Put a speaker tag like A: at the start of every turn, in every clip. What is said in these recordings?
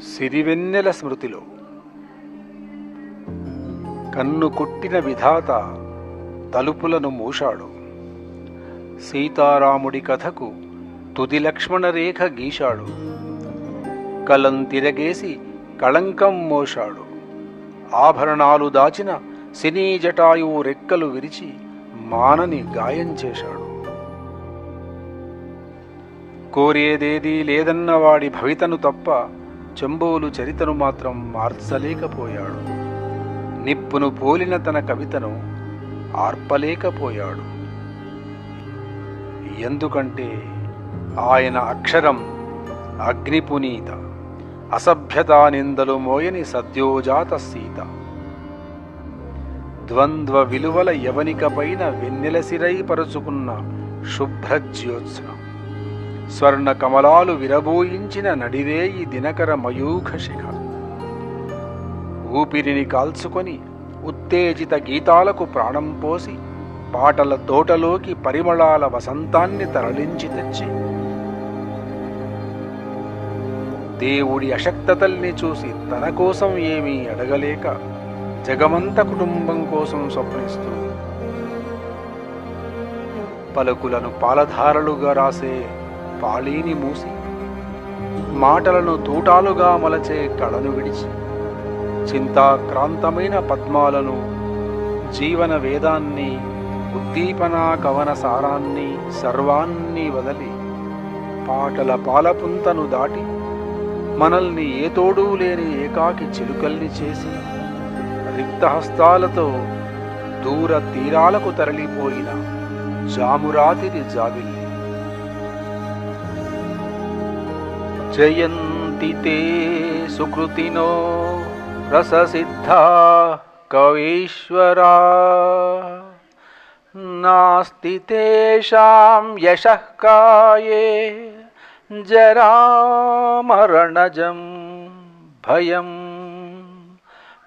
A: సిరివెన్నెల స్మృతిలో. కన్ను కొట్టిన విధాత తలుపులను మూశాడు. సీతారాముడి కథకు తుది లక్ష్మణ రేఖ గీశాడు. కలం తిరగేసి కళంకం మోశాడు. ఆభరణాలు దాచిన సినీ జటాయువు రెక్కలు విరిచి మానని గాయం చేశాడు. కోరేదేదీ లేదన్నవాడి భవితను తప్ప చెంబోలు చరితను మాత్రం మార్చలేకపోయాడు. నిప్పును పోలిన తన కవితను ఆర్పలేకపోయాడు. ఎందుకంటే ఆయన అక్షరం అగ్నిపునీత అసభ్యతా నిందలు మోయని సద్యోజాత సీత. ద్వంద్వ విలువల యవనికపైన వెన్నెలసిరై పరుచుకున్న శుభ్రజ్యోత్స్న. స్వర్ణ కమలాలు విరబోయించిన నడిరేయి దినకర మయూఖ శిఖ. ఊపిరిని కాల్చుకొని ఉత్తేజిత గీతాలకు ప్రాణం పోసి పాటల తోటలోకి పరిమళాల వసంతాన్ని తరలించి తెచ్చి దేవుడి అశక్తతల్ని చూసి తన కోసం ఏమీ అడగలేక జగమంత కుటుంబం కోసం స్వప్నిస్తూ పలుకులను పాలధారలుగా రాసే పాళీని మూసి మాటలను తూటాలుగా మలచే కళను విడిచి చింతాక్రాంతమైన పద్మాలను జీవన వేదాన్ని ఉద్దీపనా కవన సారాన్ని సర్వాన్ని వదలి పాటల పాలపుంతను దాటి మనల్ని ఏ తోడు లేని ఏకాకి చిలుకల్ని చేసి రిక్తహస్తాలతో దూర తీరాలకు తరలిపోయిన జామురాతిది జాబిల్లి. जयंती ते सुकृतिनो रससिद्धा कवीश्वरा। नास्ति तेषां यशः काये जरामरणजं भयं।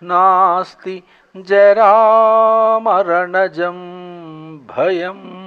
A: नास्ति जरामरणजं भयम्।